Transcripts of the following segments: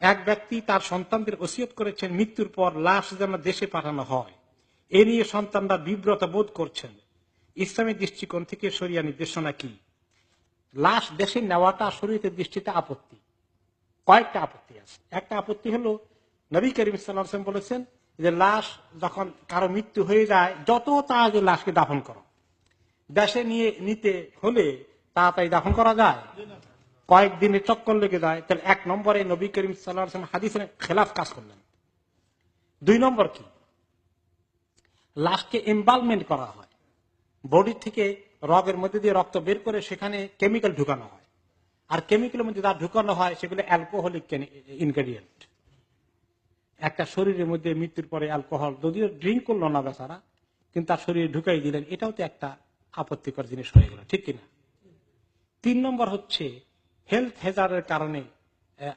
এক ব্যক্তি তার সন্তানদের ওসিয়ত করেছেন, মৃত্যুর পর লাশ যেন দেশে পাঠানো হয়। এ নিয়ে সন্তানরা বিব্রত বোধ করছেন। ইসলামী দৃষ্টিকোণ থেকে সরিয়া নির্দেশনা কি? লাশ দেশে নেওয়াটা শরীরের দৃষ্টিতে আপত্তি। কয়েকটা আপত্তি আছে। একটা আপত্তি হলো, নবী করিম সাল্লাম বলেছেন যে লাশ যখন কারও মৃত্যু হয়ে যায়, যত তাড়াতাড়ি লাশকে দাফন করো। দেশে নিয়ে নিতে হলে তাড়াতাড়ি দাফন করা যায়। কয়েকদিনে চক্কর লেগে যায়, তাহলে এক নম্বরে নবী করিম সাল্লাম হাদিসের খেলাফ কাজ করলেন। দুই নম্বর কি? লাশকে এমবালমেন্ট করা হয়। বডি থেকে রগের মধ্যে দিয়ে রক্ত বের করে সেখানে কেমিক্যাল ঢুকানো হয়। আর কেমিক্যালের মধ্যে যা ঢুকানো হয়, সেগুলো অ্যালকোহলিক ইনগ্রেডিয়েন্ট একটা শরীরের মধ্যে মৃত্যুর পরে অ্যালকোহল যদিও ড্রিঙ্ক করল না বেচারা, কিন্তু তার শরীরে ঢুকাই দিলেন। এটাও তো একটা আপত্তিকর জিনিস হয়ে গেল, ঠিক কিনা? তিন নম্বর হচ্ছে হেলথ হেজারের কারণে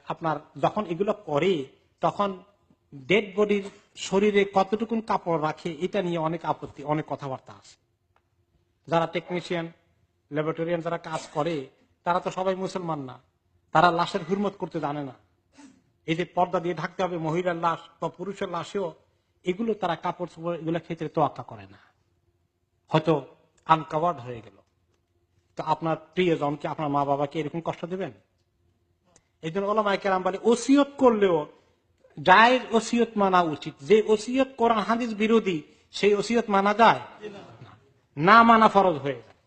আপনার যখন এগুলো করে, তখন ডেড বডির শরীরে কতটুকুন কাপড় রাখে, এটা নিয়ে অনেক আপত্তি, অনেক কথাবার্তা আছে। যারা টেকনিশিয়ান ল্যাবরেটরিয়ান যারা কাজ করে, তারা তো সবাই মুসলমান না। তারা লাশের হুরমত করতে জানে না। এই যে পর্দা দিয়ে ঢাকতে হবে, মহিলার লাশ বা পুরুষের লাশেও, এগুলো তারা কাপড় চোপড় এগুলো ক্ষেত্রে তোয়াক্কা করে না। হয়তো আনকাভার্ড হয়ে গেল। তো আপনার প্রিয়জনকে আপনার মা বাবাকে এরকম কষ্ট দেবেন? এই জন্য ওলামাই কেরাম বলে, ওসিয়ত করলেও যায় ওসিয়ত মানা উচিত। যে ওসিয়ত করা হাদিস বিরোধী, সেই ওসিয়ত মানা যায়। না মানা ফরজ হয়ে যায়।